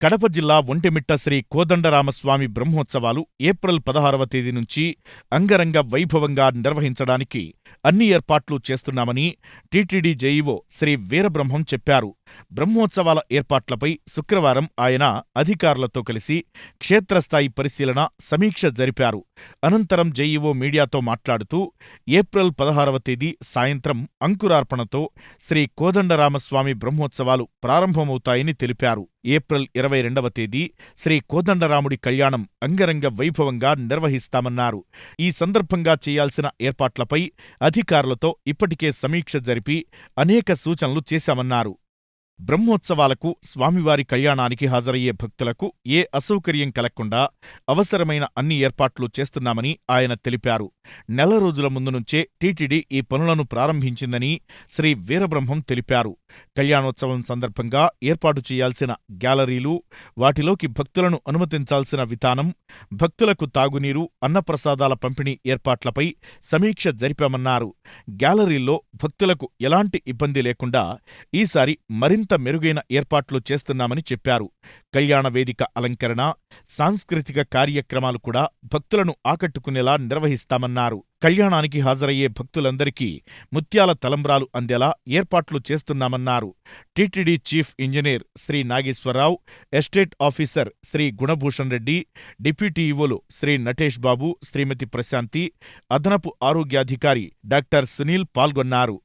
కడప జిల్లా ఒంటిమిట్ట శ్రీ కోదండరామస్వామి బ్రహ్మోత్సవాలు ఏప్రిల్ పదహారవ తేదీ నుంచి అంగరంగ వైభవంగా నిర్వహించడానికి అన్ని ఏర్పాట్లు చేస్తున్నామని టీటీడీ జేఈఓ శ్రీ వీరబ్రహ్మం చెప్పారు. బ్రహ్మోత్సవాల ఏర్పాట్లపై శుక్రవారం ఆయన అధికారులతో కలిసి క్షేత్రస్థాయి పరిశీలన సమీక్ష జరిపారు. అనంతరం జేఈఓ మీడియాతో మాట్లాడుతూ ఏప్రిల్ పదహారవ తేదీ సాయంత్రం అంకురార్పణతో శ్రీ కోదండరామస్వామి బ్రహ్మోత్సవాలు ప్రారంభమవుతాయని తెలిపారు. ఏప్రిల్ ఇరవై రెండవ తేదీ శ్రీ కోదండరాముడి కళ్యాణం అంగరంగ వైభవంగా నిర్వహిస్తామన్నారు. ఈ సందర్భంగా చేయాల్సిన ఏర్పాట్లపై అధికారులతో ఇప్పటికే సమీక్ష జరిపి అనేక సూచనలు చేశామన్నారు. బ్రహ్మోత్సవాలకు స్వామివారి కళ్యాణానికి హాజరయ్యే భక్తులకు ఏ అసౌకర్యం కలగకుండా అవసరమైన అన్ని ఏర్పాట్లు చేస్తున్నామని ఆయన తెలిపారు. నెల రోజుల ముందు నుంచే టీటీడీ ఈ పనులను ప్రారంభించిందని శ్రీ వీరబ్రహ్మం తెలిపారు. కళ్యాణోత్సవం సందర్భంగా ఏర్పాటు చేయాల్సిన గ్యాలరీలు వాటిలోకి భక్తులను అనుమతించాల్సిన విధానం భక్తులకు తాగునీరు అన్నప్రసాదాల పంపిణీ ఏర్పాట్లపై సమీక్ష జరిపామన్నారు. గ్యాలరీల్లో భక్తులకు ఎలాంటి ఇబ్బంది లేకుండా ఈసారి మరింత మెరుగైన ఏర్పాట్లు చేస్తున్నామని చెప్పారు. కళ్యాణ వేదిక అలంకరణ సాంస్కృతిక కార్యక్రమాలు కూడా భక్తులను ఆకట్టుకునేలా నిర్వహిస్తామన్నారు. కళ్యాణానికి హాజరయ్యే భక్తులందరికీ ముత్యాల తలంబ్రాలు అందేలా ఏర్పాట్లు చేస్తున్నామన్నారు. TTD chief engineer Shri Nageswara Rao estate officer Shri Gunabhushan Reddy deputy ఈవోలు Shri Natesh Babu Shrimati Prashanti అదనపు ఆరోగ్యాధికారి డాక్టర్ సునీల్ పాల్గొన్నారు.